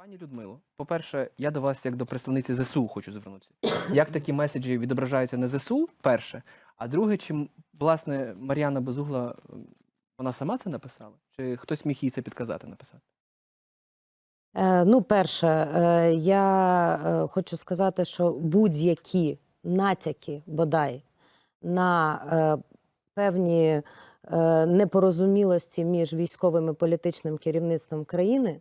Пані Людмило, по-перше, я до вас як до представниці ЗСУ хочу звернутися. Як такі меседжі відображаються на ЗСУ? Перше. А друге, чи власне Мар'яна Безугла вона сама це написала? Чи хтось міг їй це підказати написати? Е, Ну, перше, е, я е, хочу сказати, що будь-які натяки, бодай, на певні непорозумілості між військовим і політичним керівництвом країни,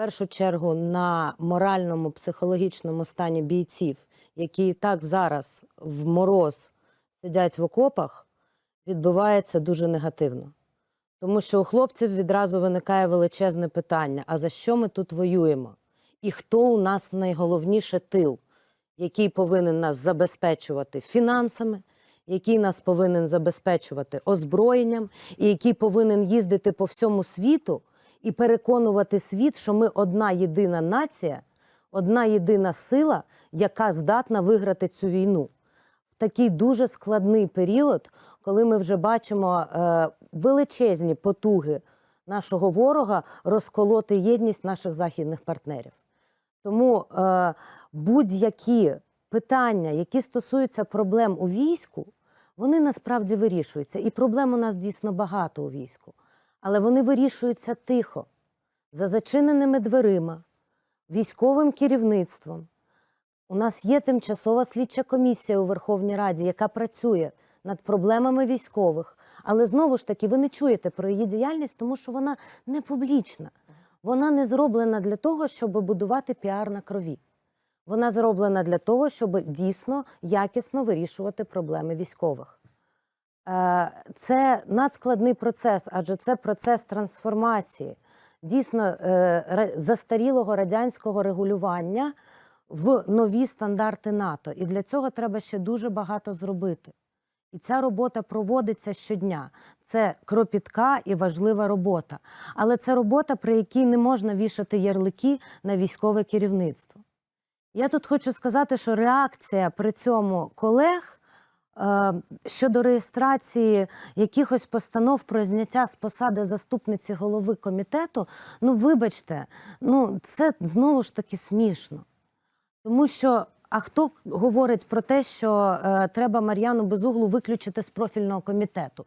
першу чергу на моральному, психологічному стані бійців, які і так зараз в мороз сидять в окопах, відбувається дуже негативно. Тому що у хлопців відразу виникає величезне питання: а за що ми тут воюємо? І хто у нас найголовніше тил, який повинен нас забезпечувати фінансами, який нас повинен забезпечувати озброєнням, і який повинен їздити по всьому світу і переконувати світ, що ми одна єдина нація, одна єдина сила, яка здатна виграти цю війну в такий дуже складний період, коли ми вже бачимо е, величезні потуги нашого ворога розколоти єдність наших західних партнерів. Тому е, будь-які питання, які стосуються проблем у війську, вони насправді вирішуються. І проблем у нас дійсно багато у війську. Але вони вирішуються тихо, за зачиненими дверима, військовим керівництвом. У нас є тимчасова слідча комісія у Верховній Раді, яка працює над проблемами військових. Але знову ж таки, ви не чуєте про її діяльність, тому що вона не публічна. Вона не зроблена для того, щоб будувати піар на крові. Вона зроблена для того, щоб дійсно якісно вирішувати проблеми військових. Е, Це надскладний процес, адже це процес трансформації дійсно е, застарілого радянського регулювання в нові стандарти НАТО. І для цього треба ще дуже багато зробити. І ця робота проводиться щодня. Це кропітка і важлива робота. Але це робота, при якій не можна вішати ярлики на військове керівництво. Я тут хочу сказати, що реакція при цьому колег щодо реєстрації якихось постанов про зняття з посади заступниці голови комітету, ну вибачте, ну це знову ж таки смішно. Тому що, а хто говорить про те, що е, треба Мар'яну Безуглу виключити з профільного комітету?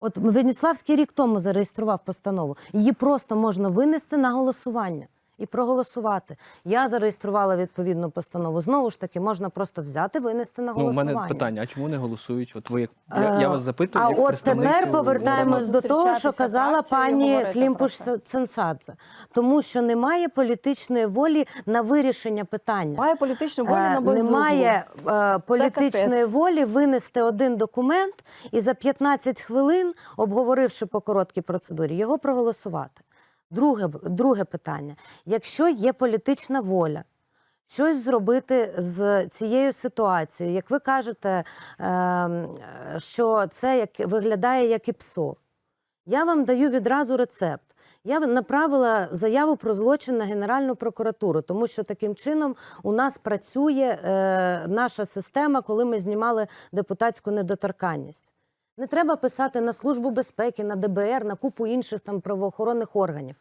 От Веніславський рік тому зареєстрував постанову. Її просто можна винести на голосування і проголосувати. Я зареєструвала відповідну постанову. Знову ж таки, можна просто взяти, винести на Ну, у мене питання: а чому не голосують? От ви як я, я вас запитую, А як от тепер повертаємось до того, що казала пані Клімпуш. Ценсадзе. Тому що немає політичної волі на вирішення питання. Має політичну волю Е, на. Немає е, політичної волі винести один документ і за 15 хвилин, обговоривши по короткій процедурі, його проголосувати. Друге, друге питання: якщо є політична воля. Щось зробити з цією ситуацією, як ви кажете, ем, що це як виглядає як ІПСО. Я вам даю відразу рецепт. Я направила заяву про злочин на Генеральну прокуратуру, тому що таким чином у нас працює е, наша система, коли ми знімали депутатську недоторканність. Не треба писати на Службу безпеки, на ДБР, на купу інших там правоохоронних органів.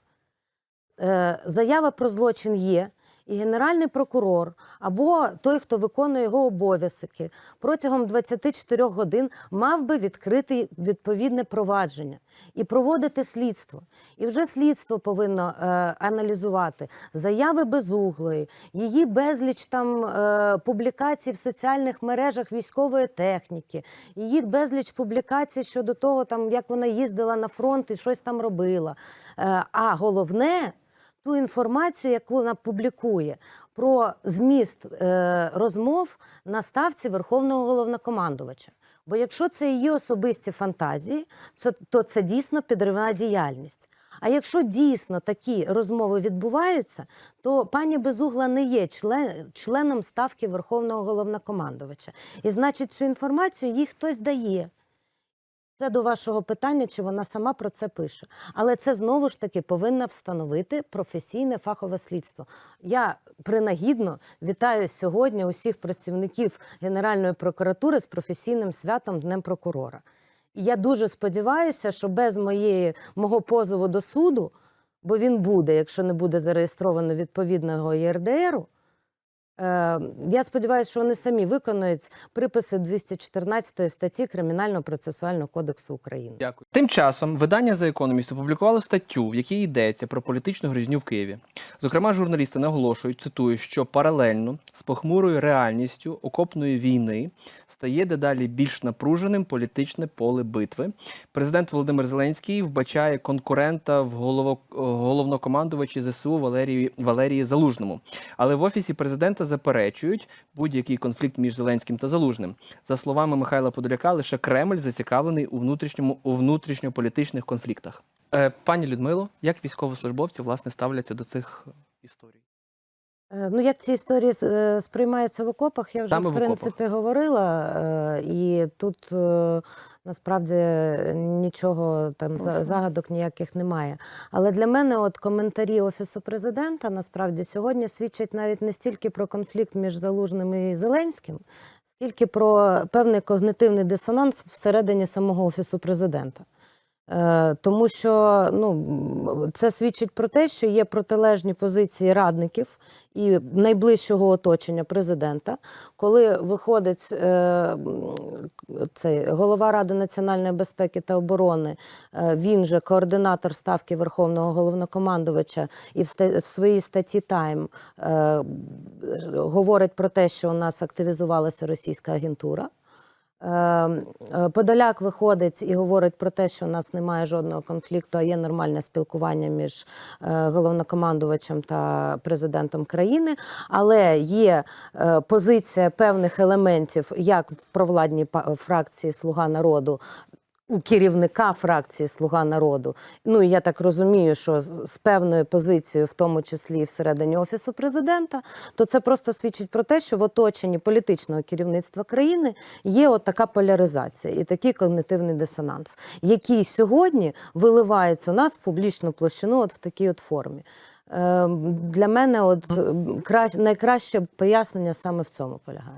Е, заява про злочин є, і Генеральний прокурор або той, хто виконує його обов'язки, протягом 24 годин мав би відкрити відповідне провадження і проводити слідство. І вже слідство повинно е, аналізувати заяви безуглої, її безліч там е, публікацій в соціальних мережах військової техніки, її безліч публікацій щодо того, там як вона їздила на фронт і щось там робила. Е, а головне ту інформацію, яку вона публікує про зміст е, розмов на ставці Верховного головнокомандувача. Бо якщо це її особисті фантазії, то, це дійсно підривна діяльність. А якщо дійсно такі розмови відбуваються, то пані Безугла не є член, членом ставки Верховного головнокомандувача. І значить, цю інформацію їй хтось дає. Це до вашого питання, чи вона сама про це пише. Але це знову ж таки повинна встановити професійне фахове слідство. Я принагідно вітаю сьогодні усіх працівників Генеральної прокуратури з професійним святом Днем прокурора. І я дуже сподіваюся, що без моєї, мого позову до суду бо він буде, якщо не буде зареєстровано відповідного ЄРДРу. Е, Я сподіваюся, що вони самі виконують приписи 214 статті Кримінального процесуального кодексу України. Дякую. Тим часом видання The Economist опублікувало статтю, в якій йдеться про політичну гризню в Києві. Зокрема, журналісти наголошують, цитую, що паралельно з похмурою реальністю окопної війни стає дедалі більш напруженим політичне поле битви. Президент Володимир Зеленський вбачає конкурента в голово, головнокомандувачі ЗСУ Валерії Валерії Залужному. Але в офісі президента заперечують будь-який конфлікт між Зеленським та Залужним. За словами Михайла Подоляка, лише Кремль зацікавлений у внутрішньому у внутрішньополітичних конфліктах. Е, пані Людмило, як військовослужбовці власне ставляться до цих історій? Е, Ну, як ці історії е, сприймаються в окопах, я вже Саме в в принципі говорила. е, І тут насправді нічого там Прошу. загадок ніяких немає. Але для мене, от коментарі офісу президента насправді сьогодні свідчать навіть не стільки про конфлікт між Залужним і Зеленським, скільки про певний когнитивний дисонанс всередині самого офісу президента. Е, Тому що ну, це свідчить про те, що є протилежні позиції радників і найближчого оточення президента, коли виходить е, цей голова Ради національної безпеки та оборони, е, він же координатор ставки Верховного головнокомандувача, і в, в своїй статті Тайм говорить про те, що у нас активізувалася російська агентура. Е, е, Подоляк виходить і говорить про те, що у нас немає жодного конфлікту, а є нормальне спілкування між е, головнокомандувачем та президентом країни. Але є е, позиція певних елементів, як в провладній фракції Слуга народу. У керівника фракції Слуга народу, ну я так розумію, що з певною позицією, в тому числі і всередині офісу президента, то це просто свідчить про те, що в оточенні політичного керівництва країни є от така поляризація і такий когнитивний дисонанс, який сьогодні виливається у нас в публічну площину, от в такій от формі. Ем, Для мене от кра- найкраще пояснення саме в цьому полягає.